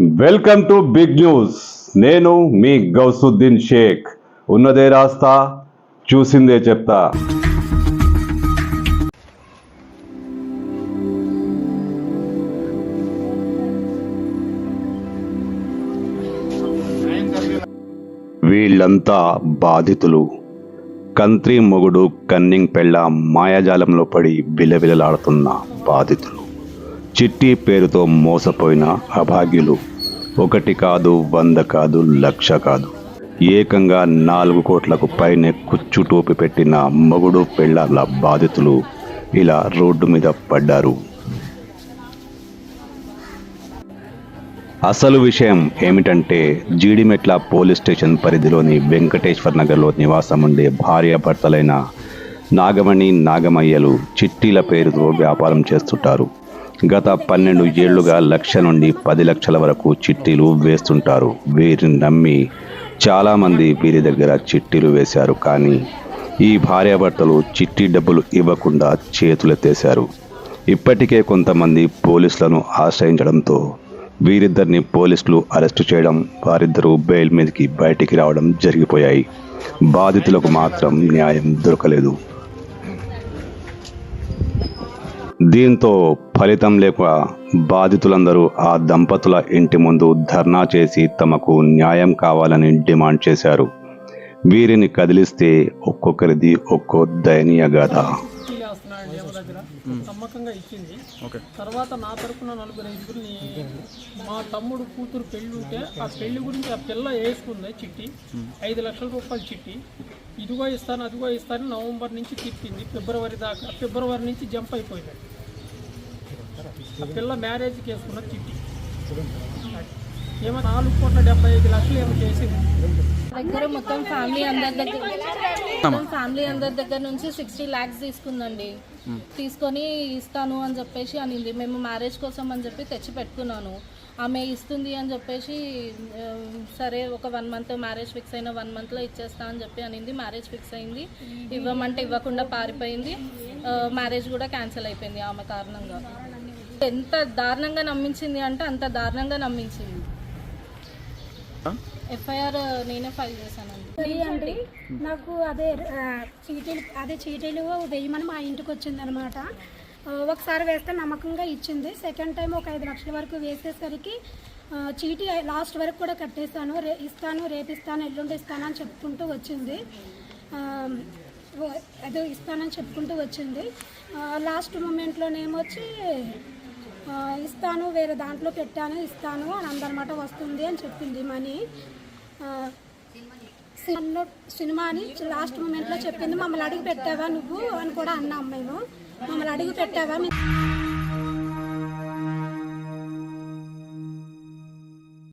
Welcome to big news. నేను మీ గౌసుద్దీన్ షేక్. ఉన్నదే రాస్తా చూసిందే చెప్తా. వీళ్ళంతా బాధితులు. కంత్రి మొగుడు కన్నింగ్ పెళ్ళ మాయాజాలంలో పడి బిలబిలలాడుతున్న బాధితులు. చిట్టి పేరుతో మోసపోయిన అభాగ్యులు. ఒకటి కాదు వంద కాదు లక్ష కాదు. ఏకంగా నాలుగు కోట్లకు పైనే కుచ్చు టోపి పెట్టిన మగుడు పెళ్ళాల బాధితులు ఇలా రోడ్డు మీద పడ్డారు. అసలు విషయం ఏమిటంటే జీడిమెట్ల పోలీస్ స్టేషన్ పరిధిలోని వెంకటేశ్వర్ నగర్లో నివాసం ఉండే భార్యాభర్తలైన నాగమణి నాగమయ్యలు చిట్టీల పేరుతో వ్యాపారం చేస్తుంటారు. గత పన్నెండు ఏళ్ళుగా లక్ష నుండి పది లక్షల వరకు చిట్టీలు వేస్తుంటారు. వీరిని నమ్మి చాలామంది వీరి దగ్గర చిట్టీలు వేశారు కానీ ఈ భార్యాభర్తలు చిట్టి డబ్బులు ఇవ్వకుండా చేతులెత్తేశారు ఇప్పటికే కొంతమంది పోలీసులను ఆశ్రయించడంతో వీరిద్దరిని పోలీసులు అరెస్టు చేయడం వారిద్దరూ బెయిల్ మీదకి బయటికి రావడం జరిగిపోయాయి. బాధితులకు మాత్రం న్యాయం దొరకలేదు. దీంతో ఫలితం లేక బాధితులందరూ ఆ దంపతుల ఇంటి ముందు ధర్నా చేసి తమకు న్యాయం కావాలని డిమాండ్ చేశారు. వీరిని కదిలిస్తే ఒక్కొక్కరిది ఒక్కో దయనీయ గాథ. నమ్మకంగా ఇచ్చింది తర్వాత నా తరపున నలుగురు ఐదుగురిని మా తమ్ముడు కూతురు పెళ్ళి ఉంటే ఆ పెళ్ళి గురించి ఆ పిల్ల వేసుకుంది చిట్టి. ఐదు లక్షల రూపాయల చిట్టి. ఇదిగో ఇస్తాను అదిగో ఇస్తాను నవంబర్ నుంచి తిప్పింది ఫిబ్రవరి దాకా ఫిబ్రవరి నుంచి జంప్ అయిపోయింది. ఆ పిల్ల మ్యారేజ్కి వేసుకున్న చిట్టి. ఏమో నాలుగు కోట్ల డెబ్బై ఐదు లక్షలు ఏమో చేసింది దగ్గర మొత్తం ఫ్యామిలీ అందరి దగ్గర ఫ్యామిలీ అందరి దగ్గర నుంచి సిక్స్టీ ల్యాక్స్ తీసుకుందండి. తీసుకొని ఇస్తాను అని చెప్పేసి అనింది. మేము మ్యారేజ్ కోసం అని చెప్పి తెచ్చి పెట్టుకున్నాను. ఆమె ఇస్తుంది అని చెప్పేసి సరే ఒక వన్ మంత్ మ్యారేజ్ ఫిక్స్ అయిన వన్ మంత్లో ఇచ్చేస్తా అని చెప్పి అనింది. మ్యారేజ్ ఫిక్స్ అయింది. ఇవ్వమంటే ఇవ్వకుండా పారిపోయింది. మ్యారేజ్ కూడా క్యాన్సిల్ అయిపోయింది ఆమె కారణంగా. ఎంత దారుణంగా నమ్మించింది అంటే అంత దారుణంగా నమ్మించింది. ఎఫ్ఐఆర్ నేనే ఫైల్ చేశానండి. తెలియండి నాకు అదే చీటీలు అదే చీటీలు వేయమని మా ఇంటికి వచ్చిందనమాట. ఒకసారి వేస్తే నమ్మకంగా ఇచ్చింది. సెకండ్ టైం ఒక ఐదు లక్షల వరకు వేసేసరికి చీటీ లాస్ట్ వరకు కూడా కట్టేశాను. రే ఇస్తాను రేపు ఇస్తాను ఎల్లుండి ఇస్తాను అని చెప్పుకుంటూ వచ్చింది. అదే ఇస్తానని చెప్పుకుంటూ వచ్చింది. లాస్ట్ మూమెంట్లోనేమొచ్చి ఇస్తాను వేరే దాంట్లో పెట్టాను ఇస్తాను అని అందనమాట వస్తుంది అని చెప్పింది మనీ. సినిమాలో సినిమా సినిమా అని లాస్ట్ మూమెంట్లో చెప్పింది మమ్మల్ని అడిగి పెట్టావా నువ్వు? అని కూడా అన్నాం మేము. మమ్మల్ని అడిగి పెట్టావా మీ-